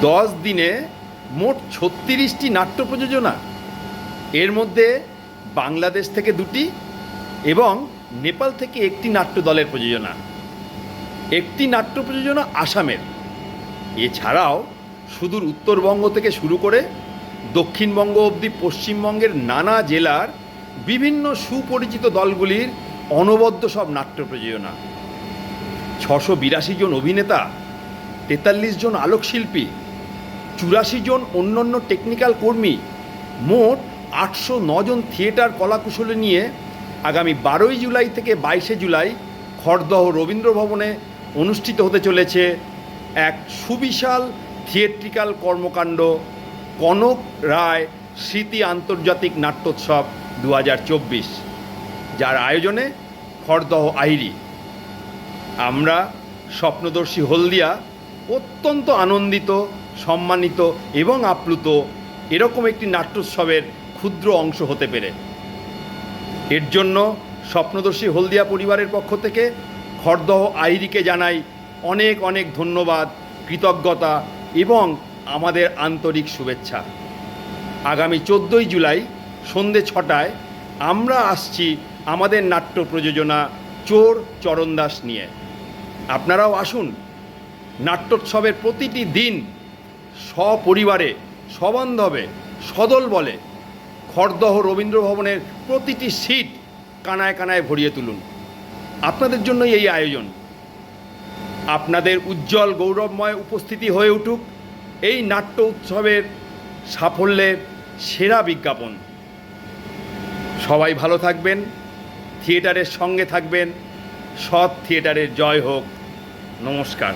দশ দিনে মোট ছত্রিশটি নাট্য প্রযোজনা। এর মধ্যে বাংলাদেশ থেকে দুটি এবং নেপাল থেকে একটি নাট্য দলের প্রযোজনা। একটি নাট্য প্রযোজনা আসামের। এছাড়াও সুদূর উত্তরবঙ্গ থেকে শুরু করে দক্ষিণবঙ্গ অবধি পশ্চিমবঙ্গের নানা জেলার বিভিন্ন সুপরিচিত দলগুলির অনবদ্য সব নাট্য প্রযোজনা। ছশো বিরাশি জন অভিনেতা, তেতাল্লিশ জন আলোকশিল্পী চুরাশি জন অন্যান্য টেকনিক্যাল কর্মী, মোট আটশো জন থিয়েটার কলাকুশলী নিয়ে আগামী বারোই জুলাই থেকে বাইশে জুলাই খড়দহ রবীন্দ্র ভবনে অনুষ্ঠিত হতে চলেছে এক সুবিশাল থিয়েট্রিক্যাল কর্মকাণ্ড, কনক রায় স্মৃতি আন্তর্জাতিক নাট্যোৎসব দু হাজার চব্বিশ, যার আয়োজনে খড়দহ আইরি। আমরা স্বপ্নদর্শী হলদিয়া অত্যন্ত আনন্দিত সম্মানিত এবং আপ্লুত এরকম একটি নাট্যোৎসবের ক্ষুদ্র অংশ হতে পেরে। এর জন্য স্বপ্নদর্শী হলদিয়া পরিবারের পক্ষ থেকে খড়দহ আইরিকে জানাই অনেক অনেক ধন্যবাদ, কৃতজ্ঞতা এবং আমাদের আন্তরিক শুভেচ্ছা। আগামী চোদ্দোই জুলাই সন্ধে ছটায় আমরা আসছি আমাদের নাট্য প্রযোজনা চোর চরণদাস নিয়ে। আপনারাও আসুন। নাট্যোৎসবের প্রতিটি দিন সপরিবারে, সবান্ধবে, সদল বলে। খড়দহ রবীন্দ্র ভবনের প্রতিটি সিট কানায় কানায় ভরিয়ে তুলুন। আপনাদের জন্যই এই আয়োজন। আপনাদের উজ্জ্বল, গৌরবময় উপস্থিতি হয়ে উঠুক এই নাট্য উৎসবের সাফল্যের সেরা বিজ্ঞাপন। সবাই ভালো থাকবেন, থিয়েটারের সঙ্গে থাকবেন। সৎ থিয়েটারের জয় হোক। নমস্কার।